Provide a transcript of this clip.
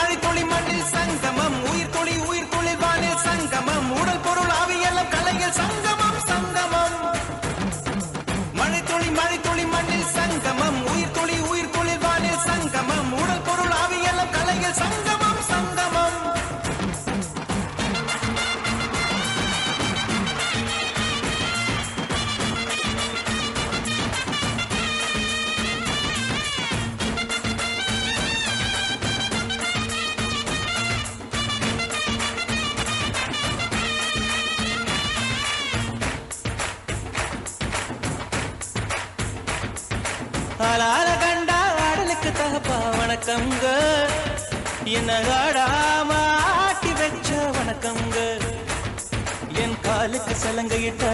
மழை மண்ணில் சங்கமம். உயிர் துளி உயிர் துளில் வானில் சங்கமம். உடல் பொருள் ஆவியெல்லாம் கலையில் சங்கமம் சங்கமம். மழை துளி மழை மண்ணில் சங்கமம். உயிர் துளி உயிர் துளில் வானில் சங்கமம். உடல் பொருள் ஆவியெல்லாம் கலையில் சங்கமம். ஆளால கண்டா ஆடலுக்கு தகப்பா வணக்கங்க என்ன ஆடாம ஆட்டி வச்ச வணக்கங்க என் காலுக்கு சலங்கையிட்ட